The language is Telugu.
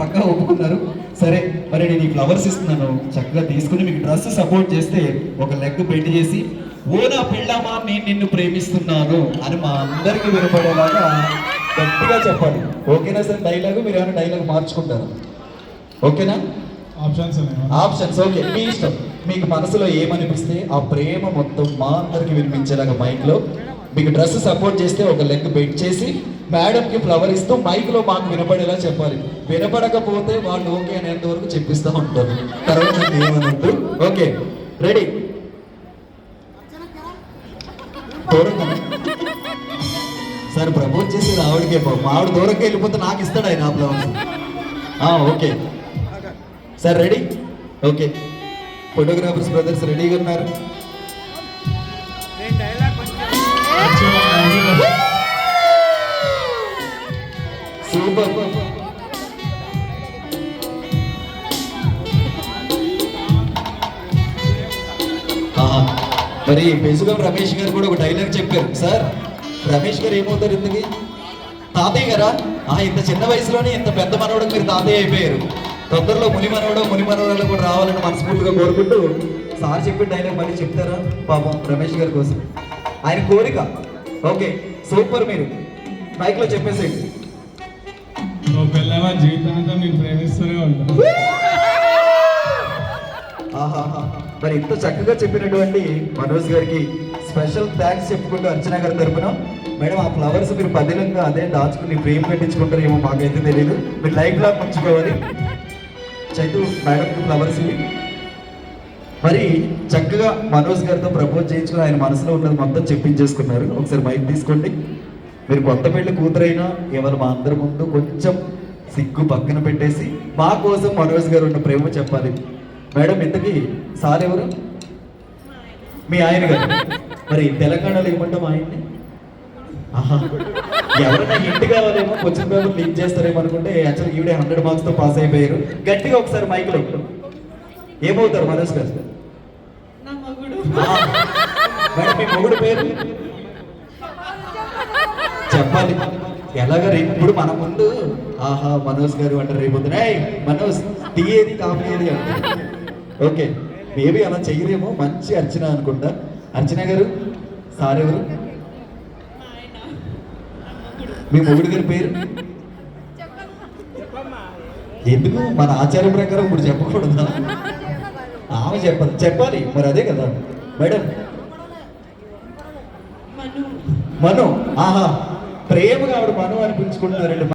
పక్కా ఒప్పుకున్నారు. సరే మరి నేను ఈ ఫ్లవర్స్ ఇస్తున్నాను. చక్కగా తీసుకుని మీకు డ్రెస్ సపోర్ట్ చేస్తే ఒక లెగ్ పెట్టి చేసి ఓ నా పిల్లమా నేను నిన్ను ప్రేమిస్తున్నాను అని మా అందరికి వినపడేలాగా గట్టిగా చెప్పాలి. ఓకేనా సార్? డైలాగ్? మీరు ఏమైనా డైలాగ్ మార్చుకుంటారు? ఓకేనా? Options options okay. మీ ఇష్టం. మీకు మనసులో ఏమనిపిస్తే ఆ ప్రేమ మొత్తం మా అందరికి వినిపించేలాగా మైక్లో మీకు డ్రెస్ సపోర్ట్ చేస్తే ఒక లెగ్ బెడ్ చేసి మేడం కి ఫ్లవర్ ఇస్తూ మైక్లో మాకు వినపడేలా చెప్పాలి. వినపడకపోతే వాళ్ళు ఓకే అనేంత వరకు చెప్పిస్తూ ఉంటారు. తర్వాత ఏమనొద్దు ఓకే రెడీ. సార్ ప్రపోజ్ చేసి ఆవిడకే పాపం. ఆవిడ దూరంగా వెళ్ళిపోతే నాకు ఇస్తాడు ఆయన ఆ okay. Sir ready? Okay. Photographers brothers రెడీగా ఉన్నారు. మరి పెసుగం రమేష్ గారు కూడా ఒక డైలాగ్ చెప్పారు. సార్ రమేష్ గారు ఏమవుతారు ఇంతకి? తాతయ్య గారా? ఆ ఇంత చిన్న వయసులోనే ఇంత పెద్ద మనవడు మీరు తాతయ్య అయిపోయారు. తొందరలో ముని మనవడు ముని మనవరాలు కూడా రావాలని మనస్ఫూర్తిగా కోరుకుంటూ సార్ చెప్పిన డైలాగ్ మళ్ళీ చెప్తారా? పాపం రమేష్ గారి కోసం. ఆయన కోరిక. ఓకే సూపర్ మీరు. మైక్లో చెప్పేసేయండి పిల్లవా జీవితాంతం నేను ప్రేమిస్తూనే ఉంటాను. మరి ఇంత చక్కగా చెప్పినటువంటి మనోజ్ గారికి స్పెషల్ థ్యాంక్స్ చెప్పుకుంటూ అర్చన గారి తరపున. మేడం ఆ ఫ్లవర్స్ మీరు పదిలంగా అదే దాచుకుని ఫ్రేమ్ పెట్టించుకుంటారు ఏమో మాకైతే తెలియదు మీరు లైఫ్ లాగ్ ఉంచుకోవాలి చైతు మేడం ఫ్లవర్స్ ఇవి. మరి చక్కగా మనోజ్ గారితో ప్రపోజ్ చేయించుకుని ఆయన మనసులో ఉన్నది మొత్తం చెప్పించేసుకున్నారు. ఒకసారి మైక్ తీసుకోండి. మీరు కొత్త పెళ్ళి కూతురైనా ఇవాళ మా అందరి ముందు కొంచెం సిగ్గు పక్కన పెట్టేసి మా కోసం మనోజ్ గారు ఉన్న ప్రేమ చెప్పాలి. మేడం ఇంతకీ సార్ ఎవరు? మీ ఆయన గారు. మరి తెలంగాణలో ఏమంటాం ఆయన్ని? ఆహా. ఎవరైనా ఇంటి కావాలేమో క్వశ్చన్ పేపర్ లీక్ చేస్తారేమో అనుకుంటే యాక్చువల్ ఈవిడే హండ్రెడ్ మార్క్స్తో పాస్ అయిపోయారు. గట్టిగా ఒకసారి మైక్లో ఏమవుతారు మనోజ్ గారు? మేడం మీ మొగుడు పేరు? చెప్పాలి. ఎలాగ రేపు ఇప్పుడు మన ముందు ఆహా మనోజ్ గారు అంటారు రేపు పొద్దున, "ఏయ్, మనోజ్ ఏది కాఫీ ఏది ఓకే. మేబీ అలా చెయ్యరేమో మంచి అర్చన అనుకుంటా. అర్చన గారు సార్ ఎవరు? మా మగుడు గారి పేరు? ఎందుకు? మన ఆచారం ప్రకారం ఇప్పుడు చెప్పకూడదా? ఆమె చెప్పదు. చెప్పాలి. మరి అదే కదా. మేడం. మను. ఆహా. ప్రేమగా ఆవిడ మను అని పిలుచుకుంటున్నారండి.